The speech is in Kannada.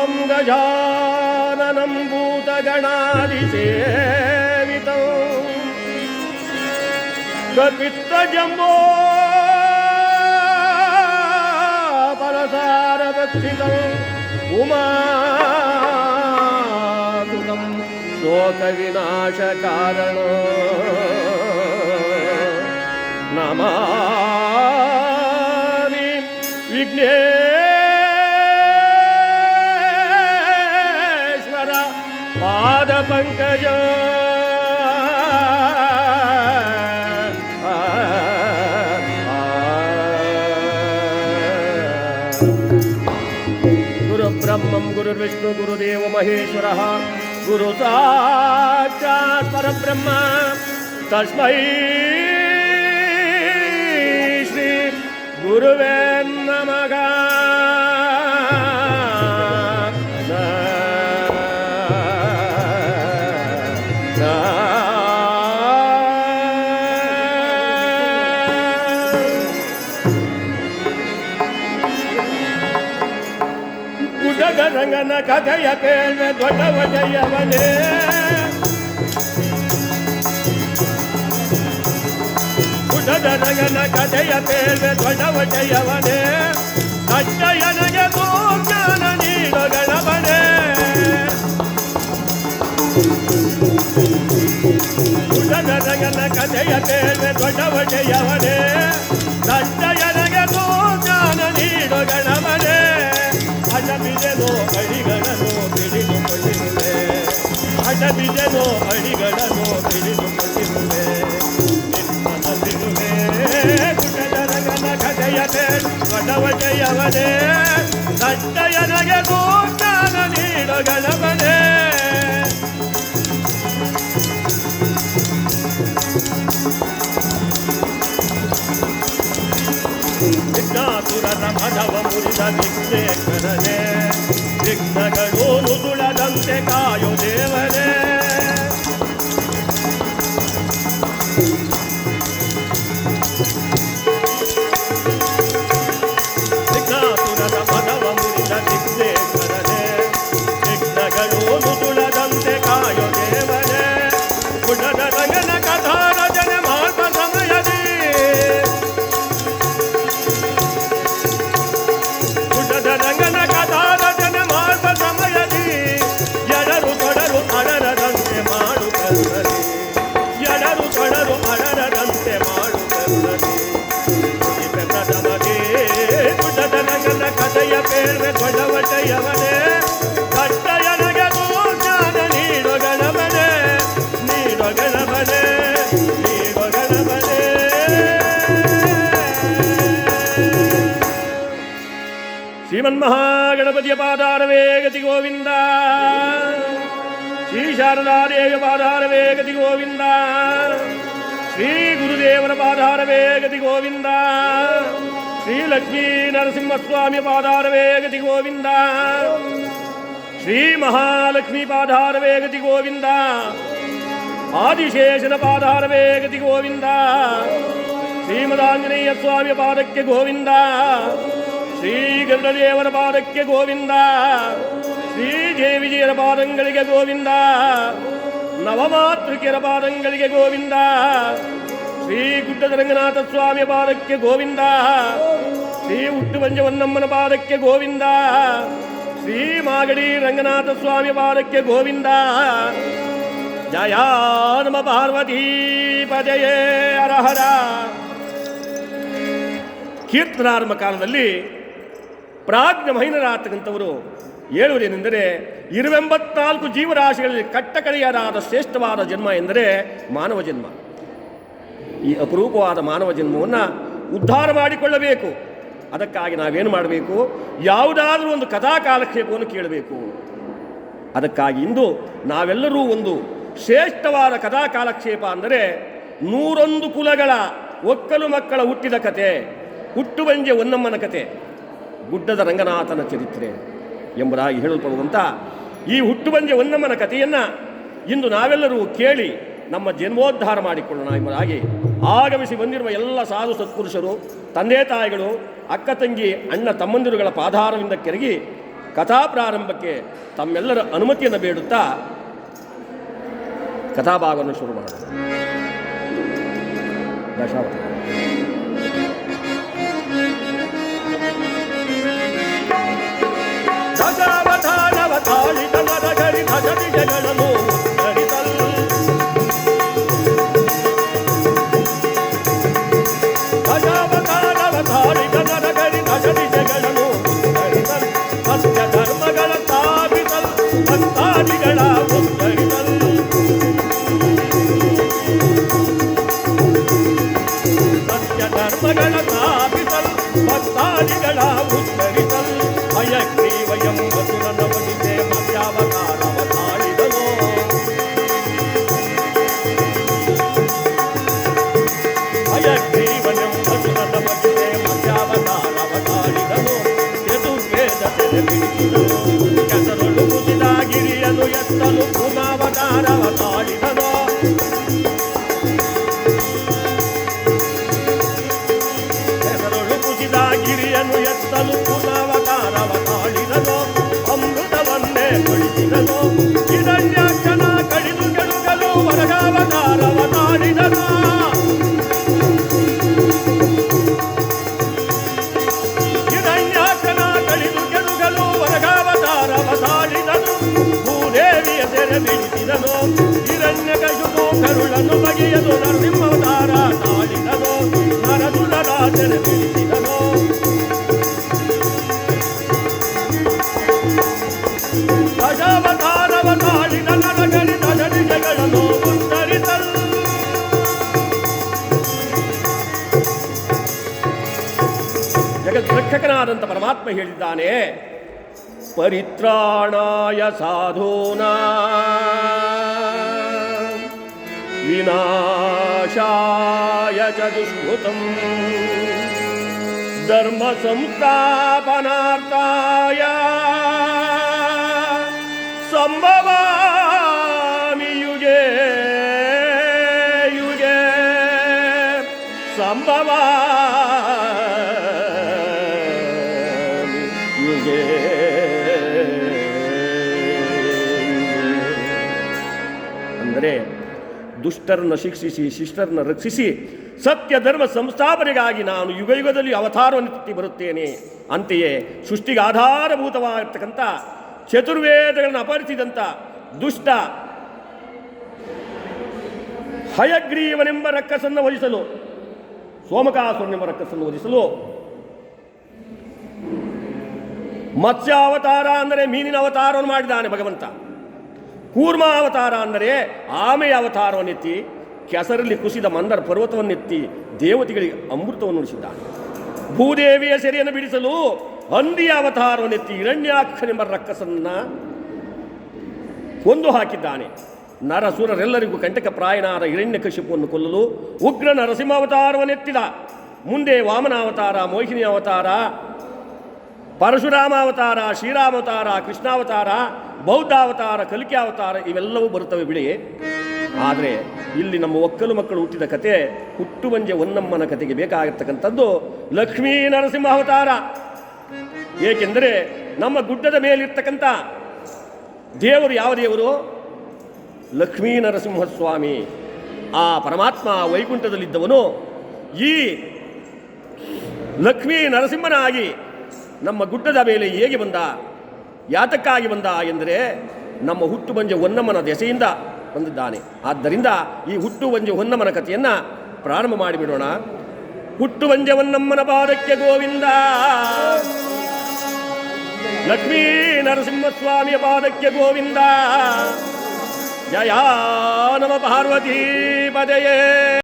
ॐ गजाननं भूतगणादिसेवितं कपित्तजम्बो फलसारभक्षितम् उमासुतं शोकविनाशकारण नमामि विघ्नेश्वर பங்கஜ. குரு பிரம்மம் குரு விஷ்ணு குருதேவ மகேஸ்வர குரு சாட்சாத் பரபிரம்ம. தஸ்மை ஸ்ரீ குருவே நமகா. கதைய கேள்வி தொல்ல உடையவனே குடதரகன கதைய கேள்வி தொல்ல உடையவனே தட்டையனக தூக்கான நீடகளவனே குடதரகன கதைய கேள்வி தொல்ல உடையவனே தட்டைய ಅಡಬಿದೆನೋ ಅಡಿಗಳನ್ನು ತಿಳಿದುಕೊಂಡಿರುವೆ ಅಡಬಿದೆನೋ ಅಡಿಗಳನ್ನು ತಿಳಿದುಕೊಂಡಿರುವೆ ನಿಮ್ಮನಲ್ಲಿರುವೆ ಕುಟದ ರಂಗನ ಕಥೆಯ ಬಡವ ಜಯವನೇ ದಟ್ಟಯನಗೆ ಜ್ಞಾನ ನೀಡೋ ಗಣಪನೇ ವಿಘ್ನಾಸುರನ ಮನವ ಮುರಿದ ವಿಘ್ನೇಶ್ವರನೇ big శ్రీమన్మహాగణపతి పాదారవే గతి గోవింద శ్రీ శారదాదేవి పాదారవే గతి గోవింద శ్రీ గురుదేవుల పాదారవే గతి గోవింద శ్రీ నరసింహస్వామి పాదారవే గోవింద శ్రీ మహాలక్ష్మి పాదారవే గోవింద ఆదిశేషన పాదారవే గోవింద శ్రీమదాంజనేయ స్వామి పాదక్య గోవిందా ಶ್ರೀ ಪಾದಕ್ಕೆ ಗೋವಿಂದ, ಶ್ರೀ ಜೇವಿಜಿಯರ ಪಾದಂಗಳಿಗೆ ಗೋವಿಂದ, ನವಮಾತೃಕಿಯರ ಪಾದಂಗಳಿಗೆ ಗೋವಿಂದ, ಶ್ರೀ ಗುಡ್ಡದ ರಂಗನಾಥ ಸ್ವಾಮಿಯ ಪಾದಕ್ಕೆ ಗೋವಿಂದ, ಶ್ರೀ ಹುಟ್ಟುವಂಜವನ್ನಮ್ಮನ ಪಾದಕ್ಕೆ ಗೋವಿಂದ, ಶ್ರೀ ಮಾಗಡಿ ರಂಗನಾಥ ಸ್ವಾಮಿ ಪಾದಕ್ಕೆ ಗೋವಿಂದ. ಜಯ ನಮ ಪಾರ್ವತೀ ಪದಯೇ ಅರಹರ ಕೀರ್ತನಾರಂಭ ಕಾಲದಲ್ಲಿ ಪ್ರಾಜ್ಞ ಮಹಿನರಾಗ್ತಕ್ಕಂಥವರು ಹೇಳುವುದೇನೆಂದರೆ, ಇರುವೆಂಬತ್ನಾಲ್ಕು ಜೀವರಾಶಿಗಳಲ್ಲಿ ಕಟ್ಟಕಡೆಯಾದ ಶ್ರೇಷ್ಠವಾದ ಜನ್ಮ ಎಂದರೆ ಮಾನವ ಜನ್ಮ. ಈ ಅಪರೂಪವಾದ ಮಾನವ ಜನ್ಮವನ್ನು ಉದ್ಧಾರ ಮಾಡಿಕೊಳ್ಳಬೇಕು. ಅದಕ್ಕಾಗಿ ನಾವೇನು ಮಾಡಬೇಕು? ಯಾವುದಾದರೂ ಒಂದು ಕಥಾ ಕಾಲಕ್ಷೇಪವನ್ನು ಕೇಳಬೇಕು. ಅದಕ್ಕಾಗಿ ಇಂದು ನಾವೆಲ್ಲರೂ ಒಂದು ಶ್ರೇಷ್ಠವಾದ ಕಥಾ ಕಾಲಕ್ಷೇಪ ಅಂದರೆ ನೂರೊಂದು ಕುಲಗಳ ಒಕ್ಕಲು ಮಕ್ಕಳ ಹುಟ್ಟಿದ ಕತೆ ಹುಟ್ಟುವಂಜೆ ಹೊನ್ನಮ್ಮನ ಕತೆ. ಗುಡ್ಡದ ರಂಗನಾಥನ ಚರಿತ್ರೆ ಎಂಬುದಾಗಿ ಹೇಳಲ್ಪಡುವಂಥ ಈ ಹುಟ್ಟುವಂಜೆ ಹೊನ್ನಮ್ಮನ ಕಥೆಯನ್ನು ಇಂದು ನಾವೆಲ್ಲರೂ ಕೇಳಿ ನಮ್ಮ ಜನ್ಮೋದ್ಧಾರ ಮಾಡಿಕೊಳ್ಳೋಣ ಎಂಬುದಾಗಿ ಆಗಮಿಸಿ ಬಂದಿರುವ ಎಲ್ಲ ಸಾಧು ಸತ್ಪುರುಷರು, ತಂದೆ ತಾಯಿಗಳು, ಅಕ್ಕ ತಂಗಿ, ಅಣ್ಣ ತಮ್ಮಂದಿರುಗಳ ಪಾದಾರವಿಂದ ಕೆರಗಿ ಕಥಾ ಪ್ರಾರಂಭಕ್ಕೆ ತಮ್ಮೆಲ್ಲರ ಅನುಮತಿಯನ್ನು ಬೇಡುತ್ತಾ ಕಥಾಭಾಗವನ್ನು ಶುರು ಮಾಡೋಣ. भक्ता ಜಗದ್ರಕ್ಷಕನಾದಂಥ ಪರಮಾತ್ಮ ಹೇಳಿದ್ದಾನೆ ಪರಿತ್ರಾಣಾಯ ಸಾಧೂನಾ ವಿನಾಶಾಯ ಚ ದುಷ್ಕೃತಂ ಧರ್ಮ ಸಂಸ್ಥಾಪನಾರ್ಥಾಯ ದುಷ್ಟರನ್ನು ಶಿಕ್ಷಿಸಿ, ಶಿಷ್ಟರನ್ನು ರಕ್ಷಿಸಿ ಸತ್ಯ ಧರ್ಮ ಸಂಸ್ಥಾಪನೆಗಾಗಿ ನಾನು ಯುಗ ಯುಗದಲ್ಲಿ ಅವತಾರವನ್ನು ತಿತ್ತಿ ಬರುತ್ತೇನೆ. ಅಂತೆಯೇ ಸೃಷ್ಟಿಗೆ ಆಧಾರಭೂತವಾಗಿರ್ತಕ್ಕಂಥ ಚತುರ್ವೇದಗಳನ್ನು ಅಪರಿಸಿದಂಥ ದುಷ್ಟ ಹಯಗ್ರೀವನೆಂಬ ರಕ್ಕಸನ್ನು ವಧಿಸಲು, ಸೋಮಕಾಸುರನೆಂಬ ರಕ್ಕಸನ್ನು ಒದಿಸಲು ಮತ್ಸ್ಯ ಅವತಾರ ಅಂದರೆ ಮೀನಿನ ಅವತಾರವನ್ನು ಮಾಡಿದ್ದಾನೆ ಭಗವಂತ. ಕೂರ್ಮ ಅವತಾರ ಅಂದರೆ ಆಮೆಯ ಅವತಾರವನ್ನೆತ್ತಿ ಕೆಸರಲ್ಲಿ ಕುಸಿದ ಮಂದರ ಪರ್ವತವನ್ನೆತ್ತಿ ದೇವತೆಗಳಿಗೆ ಅಮೃತವನ್ನು ಉಳಿಸಿದ್ದಾನೆ ಭೂದೇವಿಯ ಸೆರೆಯನ್ನು ಬಿಡಿಸಲು ಹಂದಿಯ ಅವತಾರವನ್ನೆತ್ತಿ ಹಿರಣ್ಯಾಕ್ಷನೆಂಬ ರಕ್ಕಸನ್ನ ಕೊಂದು ಹಾಕಿದ್ದಾನೆ. ನರಸುರರೆಲ್ಲರಿಗೂ ಕಂಟಕ ಪ್ರಾಯನಾದ ಹಿರಣ್ಯಕಶಿಪುವನ್ನು ಕೊಲ್ಲಲು ಉಗ್ರ ನರಸಿಂಹಾವತಾರವನ್ನೆತ್ತಿದ ಮುಂದೆ ವಾಮನಾವತಾರ ಮೋಹಿನಿ ಅವತಾರ ಪರಶುರಾಮಾವತಾರ, ಶ್ರೀರಾಮಾವತಾರ, ಕೃಷ್ಣಾವತಾರ, ಬೌದ್ಧಾವತಾರ ಕಲಿಕೆ ಅವತಾರ ಇವೆಲ್ಲವೂ ಬರುತ್ತವೆ ಬಿಳಿ ಆದರೆ ಇಲ್ಲಿ ನಮ್ಮ ಒಕ್ಕಲು ಮಕ್ಕಳು ಹುಟ್ಟಿದ ಕತೆ ಹುಟ್ಟುವಂಜೆ ಹೊನ್ನಮ್ಮನ ಕತೆಗೆ ಬೇಕಾಗಿರ್ತಕ್ಕಂಥದ್ದು ಲಕ್ಷ್ಮೀ ನರಸಿಂಹ ಅವತಾರ ಏಕೆಂದರೆ ನಮ್ಮ ಗುಡ್ಡದ ಮೇಲಿರ್ತಕ್ಕಂಥ ದೇವರು ಯಾವ ದೇವರು? ಲಕ್ಷ್ಮೀ ನರಸಿಂಹಸ್ವಾಮಿ. ಆ ಪರಮಾತ್ಮ ವೈಕುಂಠದಲ್ಲಿದ್ದವನು ಈ ಲಕ್ಷ್ಮೀ ನರಸಿಂಹನಾಗಿ ನಮ್ಮ ಗುಡ್ಡದ ಮೇಲೆ ಹೇಗೆ ಬಂದ, ಯಾತಕ್ಕಾಗಿ ಬಂದ ಎಂದರೆ ನಮ್ಮ ಹುಟ್ಟು ಬಂಜೆ ಹೊನ್ನಮ್ಮನ ದೆಸೆಯಿಂದ ಬಂದಿದ್ದಾನೆ. ಆದ್ದರಿಂದ ಈ ಹುಟ್ಟು ಬಂಜೆ ಹೊನ್ನಮ್ಮನ ಕಥೆಯನ್ನು ಪ್ರಾರಂಭ ಮಾಡಿಬಿಡೋಣ. ಹುಟ್ಟು ಬಂಜೆ ಹೊನ್ನಮ್ಮನ ಪಾದಕ್ಕೆ ಗೋವಿಂದ, ಲಕ್ಷ್ಮೀ ನರಸಿಂಹಸ್ವಾಮಿಯ ಪಾದಕ್ಕೆ ಗೋವಿಂದ, ಜಯ, ನಮ ಪಾರ್ವತಿ ಪದಯೇ.